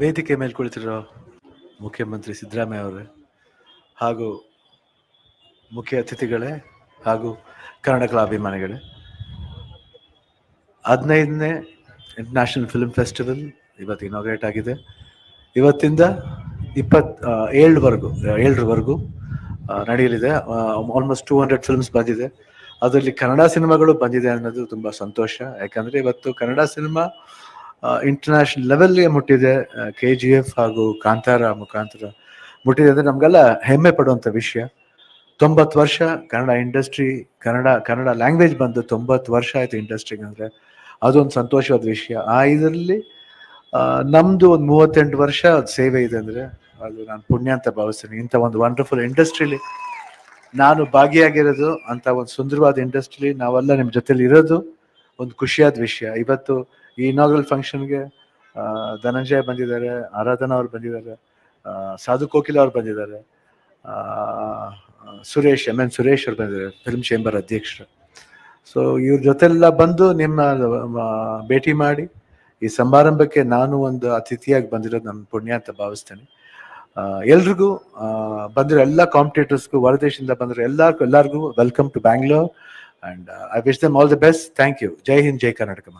ವೇದಿಕೆ ಮೇಲೆ ಕುಳಿತಿರೋ ಮುಖ್ಯಮಂತ್ರಿ ಸಿದ್ದರಾಮಯ್ಯ ಅವರೇ ಹಾಗೂ ಮುಖ್ಯ ಅತಿಥಿಗಳೇ ಹಾಗೂ ಕನ್ನಡ ಕಲಾ ಅಭಿಮಾನಿಗಳೇ. ಹದಿನೈದನೇ ಇಂಟರ್ನ್ಯಾಷನಲ್ ಫಿಲ್ಮ್ ಫೆಸ್ಟಿವಲ್ ಇವತ್ತು ಇನಾಗ್ರೇಟ್ ಆಗಿದೆ. ಇವತ್ತಿಂದ ಇಪ್ಪತ್ ಏಳರವರೆಗೂ ಏಳರವರೆಗೂ ನಡೆಯಲಿದೆ. ಆಲ್ಮೋಸ್ಟ್ ಟೂ ಹಂಡ್ರೆಡ್ ಫಿಲ್ಮ್ಸ್ ಬಂದಿದೆ. ಅದರಲ್ಲಿ ಕನ್ನಡ ಸಿನಿಮಾಗಳು ಬಂದಿದೆ ಅನ್ನೋದು ತುಂಬ ಸಂತೋಷ. ಯಾಕಂದರೆ ಇವತ್ತು ಕನ್ನಡ ಸಿನಿಮಾ ಇಂಟರ್ನ್ಯಾಷನಲ್ ಲೆವೆಲ್ಗೆ ಮುಟ್ಟಿದೆ. ಕೆ ಜಿ ಎಫ್ ಹಾಗೂ ಕಾಂತಾರ ಮುಖಾಂತರ ಮುಟ್ಟಿದೆ ಅಂದರೆ ನಮಗೆಲ್ಲ ಹೆಮ್ಮೆ ಪಡುವಂಥ ವಿಷಯ. ತೊಂಬತ್ತು ವರ್ಷ ಕನ್ನಡ ಇಂಡಸ್ಟ್ರಿ ಕನ್ನಡ ಕನ್ನಡ ಲ್ಯಾಂಗ್ವೇಜ್ ಬಂದು ತೊಂಬತ್ತು ವರ್ಷ ಆಯ್ತು ಇಂಡಸ್ಟ್ರಿಗೆ ಅಂದರೆ ಅದೊಂದು ಸಂತೋಷವಾದ ವಿಷಯ. ಆ ಇದರಲ್ಲಿ ನಮ್ಮದು ಒಂದು ಮೂವತ್ತೆಂಟು ವರ್ಷ ಸೇವೆ ಇದೆ ಅಂದರೆ ಅದು ನಾನು ಪುಣ್ಯ ಅಂತ ಭಾವಿಸ್ತೀನಿ. ಇಂಥ ಒಂದು ವಂಡರ್ಫುಲ್ ಇಂಡಸ್ಟ್ರಿಲಿ ನಾನು ಭಾಗಿಯಾಗಿರೋದು ಅಂತ ಒಂದು ಸುಂದರವಾದ ಇಂಡಸ್ಟ್ರಿಲಿ ನಾವೆಲ್ಲ ನಿಮ್ಮ ಜೊತೆಲಿ ಇರೋದು. ಒಂದು ಖುಷಿಯಾದ ವಿಷಯ. ಇವತ್ತು ಈ ಇನಾಗ್ರಲ್ ಫಂಕ್ಷನ್ಗೆ ಧನಂಜಯ ಬಂದಿದ್ದಾರೆ, ಆರಾಧನಾ ಅವ್ರು ಬಂದಿದ್ದಾರೆ ಸಾಧು ಕೋಕಿಲ ಅವ್ರು ಬಂದಿದ್ದಾರೆ ಸುರೇಶ್ ಎಂ ಎನ್ ಸುರೇಶ್ ಅವ್ರು ಬಂದಿದ್ದಾರೆ ಫಿಲ್ಮ್ ಚೇಂಬರ್ ಅಧ್ಯಕ್ಷರು. ಸೊ ಇವ್ರ ಜೊತೆಲ್ಲ ಬಂದು ನಿಮ್ಮ ಭೇಟಿ ಮಾಡಿ, ಈ ಸಮಾರಂಭಕ್ಕೆ ನಾನು ಒಂದು ಅತಿಥಿಯಾಗಿ ಬಂದಿರೋದು ನನ್ನ ಪುಣ್ಯ ಅಂತ ಭಾವಿಸ್ತೇನೆ. ಎಲ್ರಿಗೂ ಬಂದಿರೋ ಎಲ್ಲ ಕಾಂಪಿಟೇಟರ್ಸ್ಗೂ ಹೊರದೇಶದಿಂದ ಬಂದಿರೋ ಎಲ್ಲರಿಗೂ ಎಲ್ಲರಿಗೂ welcome to Bangalore And uh, I wish them all the best. Thank you. Jai Hind, Jai Karnataka.